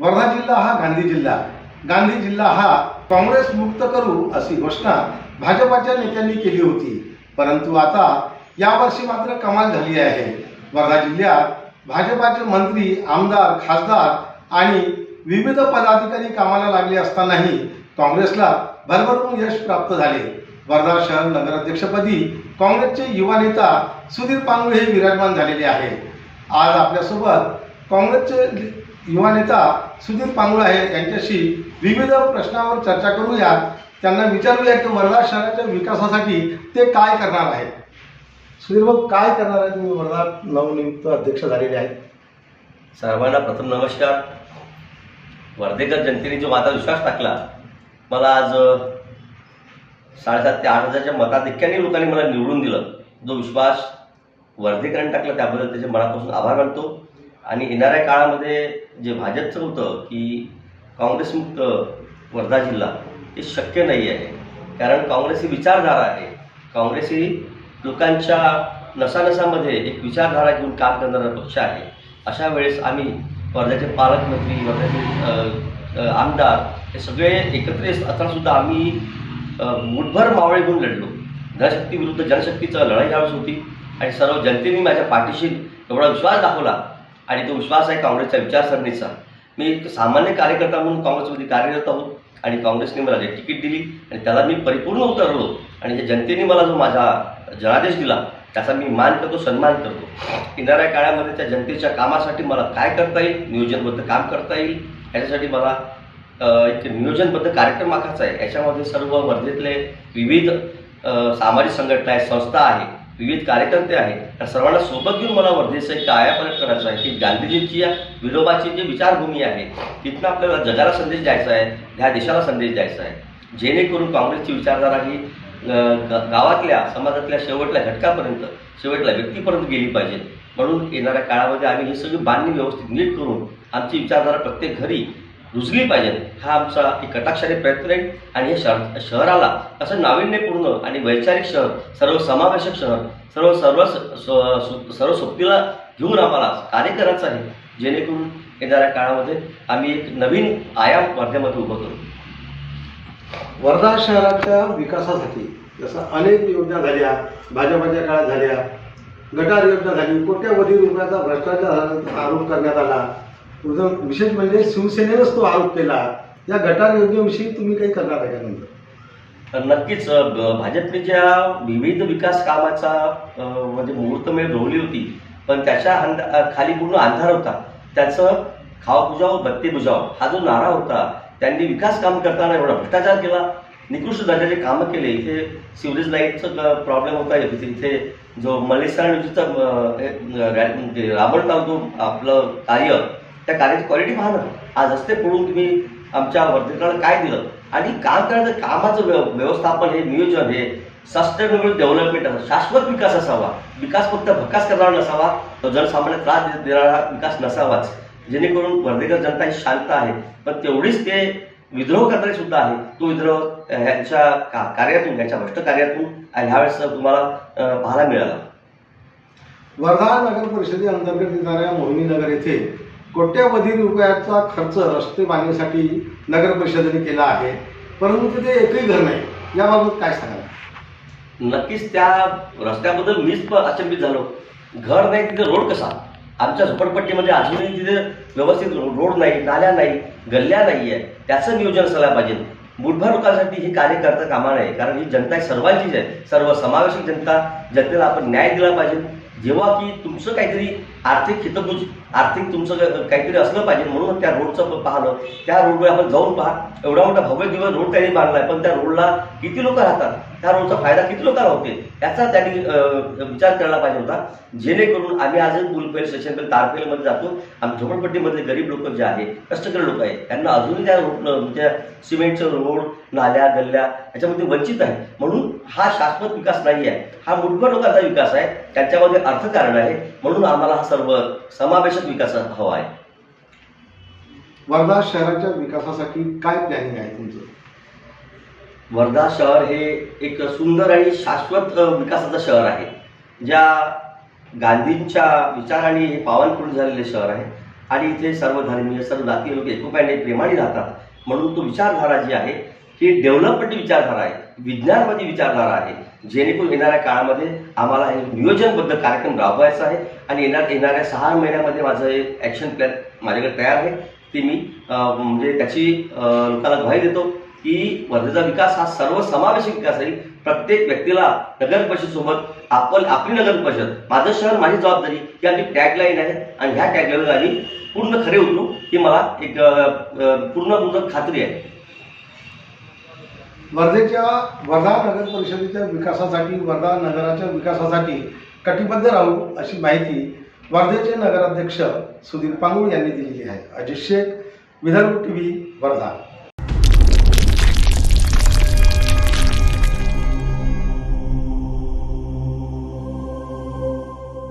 वर्धा जिल्हा हा गांधी जिल्हा. गांधी जिल्हा हा काँग्रेस मुक्त करू अशी घोषणा भाजपाच्या नेत्यांनी केली होती. परंतु आता यावर्षी मात्र कमाल झाली आहे. वर्धा जिल्ह्यात भाजपाचे मंत्री आमदार खासदार आणि विविध पदाधिकारी कामाला लागले असतानाही काँग्रेसला भरभरून यश प्राप्त झाले. वर्धा शहर नगराध्यक्षपदी काँग्रेसचे युवा नेता सुधीर पांगुळे हे विराजमान झालेले आहे. आज आपल्यासोबत काँग्रेसचे युवा नेता सुधीर पांगुळ आहे यांच्याशी विविध प्रश्नावर चर्चा करूया त्यांना विचारूया की वर्धा शहराच्या विकासासाठी ते काय करणार आहेत. सुधीर भाऊ काय करणार आहे तुम्ही वर्धा नवनियुक्त अध्यक्ष झालेले आहेत. सर्वांना प्रथम नमस्कार. वर्धेकर जनतेने जो माझा विश्वास टाकला मला आज साडेसात ते आठ हजारच्या मताधिक्याने लोकांनी मला निवडून दिलं. जो विश्वास वर्धेकरांनी टाकला त्याबद्दल त्याचे मनापासून आभार मानतो. आणि येणाऱ्या काळामध्ये जे भाजपचं होतं की काँग्रेसमुक्त वर्धा जिल्हा हे शक्य नाही आहे. कारण काँग्रेस ही विचारधारा आहे. काँग्रेस ही लोकांच्या नसानसामध्ये एक विचारधारा घेऊन काम करणारा पक्ष आहे. अशा वेळेस आम्ही वर्ध्याचे पालकमंत्री वर्ध्याचे आमदार हे सगळे एकत्र असताना आम्ही मुठभर मावळे घेऊन लढलो. धनशक्ती विरुद्ध लढाई यावेळेस होती. आणि सर्व जनतेने माझ्या पाठीशी एवढा विश्वास दाखवला आणि तो विश्वास आहे काँग्रेसच्या विचारसरणीचा. मी एक सामान्य कार्यकर्ता म्हणून काँग्रेसमध्ये कार्यरत आहोत आणि काँग्रेसने मला जे तिकीट दिली आणि त्याला मी परिपूर्ण उतरलो आणि हे जनतेने मला जो माझा जनादेश दिला त्याचा मी मान करतो सन्मान करतो. येणाऱ्या काळामध्ये त्या जनतेच्या कामासाठी मला काय करता येईल नियोजनबद्ध काम करता येईल याच्यासाठी मला एक नियोजनबद्ध कार्यक्रम आखायचा आहे. याच्यामध्ये सर्व वर्धेतले विविध सामाजिक संघटना आहे संस्था आहे विविध कार्यकर्ते आहेत. त्या सर्वांना सोबत घेऊन मला वर्धेचं एक करायचं आहे. की गांधीजींची या विनोबाची जी विचारभूमी आहे तिथनं आपल्याला जगाला संदेश द्यायचा आहे ह्या देशाला संदेश द्यायचा आहे. जेणेकरून काँग्रेसची विचारधारा ही गावातल्या समाजातल्या शेवटल्या घटकापर्यंत शेवटल्या व्यक्तीपर्यंत गेली पाहिजे. म्हणून येणाऱ्या काळामध्ये आम्ही ही सगळी बांधणी व्यवस्थित नीट करून आमची विचारधारा प्रत्येक घरी रुजली पाहिजे. हा आमचा एक कटाक्षाने प्रयत्न आहे आणि हे शहर शहराला असं नाविन्यपूर्ण आणि वैचारिक शहर सर्व समावेशक शहर सर्व सर्व सर्व सोबतीला घेऊन आम्हाला कार्य करायचं आहे. जेणेकरून येणाऱ्या काळामध्ये आम्ही एक नवीन आयाम वर्ध्यामध्ये उभं करू. वर्धा शहराच्या विकासासाठी जसं अनेक योजना झाल्या भाजपाच्या काळात झाल्या गटार योजना झाली कोट्यावधी रुपयाचा भ्रष्टाचार आरोप करण्यात आला. विशेष म्हणजे शिवसेनेनंच तो आरोप केला. या गटार योजनेविषयी तुम्ही काही करणार आहे का नंतर? तर नक्कीच भाजपने ज्या विविध विकास कामाचा म्हणजे मुहूर्तमेळ रोवली होती पण त्याच्या अंध खाली पूर्ण अंधार होता. त्याचं खाव बुजाव बत्ती बुजाव हा जो नारा होता त्यांनी विकास काम करताना एवढा भ्रष्टाचार केला. निकृष्ट दर्जाचे कामं केले. इथे सिवरेज लाईटचं प्रॉब्लेम होता. इथे इथे जो मलेसाण योजनेचा अ, म्हणजे राबवता जो आपलं कार्य त्या कार्याची क्वालिटी पाहणार आज रस्ते पडून तुम्ही आमच्या वर्धेकराला काय दिलं? आणि काम करायचं कामाचं व्यव- व्यवस्थापन हे नियोजन हे सस्टेनेबल डेव्हलपमेंट असा शाश्वत विकास असावा. विकास फक्त भकास करणारा नसावा तो जनसामान्य त्रास दे- देणारा विकास नसावाच. जेणेकरून वर्धेकर जनता ही शांत आहे. पण तेवढीच ते विद्रोह करणारे सुद्धा आहे. तो विद्रोह ह्यांच्या का- कार्यातून ह्याच्या भ्रष्ट कार्यातून आणि ह्यावेळेस तुम्हाला पाहायला मिळाला. वर्धा नगर परिषदे अंतर्गत येणाऱ्या मोहिनी नगर येथे कोट्यावधी रुपयाचा खर्च रस्ते बांधण्यासाठी नगर परिषदेने केला आहे. परंतु तिथे एकही घर नाही. याबाबत काय सांगाल? नक्कीच त्या रस्त्याबद्दल मीच पण अचंबित झालो. घर नाही तिथे रोड कसा? आमच्या झोपडपट्टीमध्ये अजूनही तिथे व्यवस्थित रोड नाही नाल्या नाही गल्ल्या नाही आहे त्याचं नियोजन असायला पाहिजे. मुठभर लोकांसाठी हे कार्य करता कामा नये कारण ही जनता ही सर्वांचीच आहे. सर्व समावेशक जनता जनतेला आपण न्याय दिला पाहिजे. जेव्हा की तुमचं काहीतरी आर्थिक हितभुज आर्थिक तुमचं काहीतरी असलं पाहिजे म्हणून त्या रोडचं प- पाहणं त्या रोडवर आपण जाऊन पहा. एवढा मोठा भव्य दिवस रोड त्यांनी बांधलाय पण त्या रोडला किती लोक राहतात? त्या रोडचा फायदा किती लोकांना होते याचा त्यांनी विचार करायला पाहिजे होता. जेणेकरून आम्ही आज बुलफेल स्टेशनपेल तारपेलमध्ये जातो. आम्ही झोपडपट्टीमधले गरीब लोक जे आहे कष्टकरी लोक आहे त्यांना अजूनही त्या रोड त्या म्हणजे सिमेंटचं रोड नाल्या गल्ल्या याच्यामध्ये वंचित आहे म्हणून हा शाश्वत विकास नाही आहे हा मुठभर लोकांचा विकास आहे. त्यांच्यामध्ये अर्थकारण आहे. म्हणून आम्हाला हा सर्व समावेशक विकास हवा आहे. वर्धा शहराच्या विकासासाठी काय प्लॅनिंग आहे तुमचं? वर्धा शहर हे एक सुंदर आणि शाश्वत विकासाचं शहर आहे. ज्या गांधींच्या विचाराने हे पावनपूर्ण झालेले शहर आहे आणि इथे सर्व धर्मीय सर्व जातीय लोक एकोप्याने प्रेमाने राहतात म्हणून तो विचारधारा जी आहे ही डेव्हलपमेंट विचारधारा आहे विज्ञानवादी विचारधारा आहे. जेणेकरून येणाऱ्या काळामध्ये आम्हाला हे नियोजनबद्ध कार्यक्रम राबवायचा आहे आणि येणार येणाऱ्या सहा महिन्यामध्ये माझं एक ॲक्शन प्लॅन माझ्याकडे तयार आहे. ते मी म्हणजे त्याची लोकांना ग्वाही देतो की वर्धेचा विकास हा सर्वसमावेशक विकास आहे प्रत्येक व्यक्तीला नगर परिषदसोबत आपण आपली नगर परिषद माझं शहर माझी जबाबदारी ही आमची टॅगलाईन आहे. आणि ह्या टॅगलाईनला आम्ही पूर्ण खरे उतरू ही मला एक पूर्ण पूर्ण खात्री आहे. वर्धेच्या वर्धा नगर परिषदेच्या विकासासाठी वर्धा नगराच्या विकासासाठी कटिबद्ध राहू अशी माहिती वर्धेचे नगराध्यक्ष सुधीर पांगुळ यांनी दिलेली आहे. Ajit Shaikh Vidarbha T V Wardha.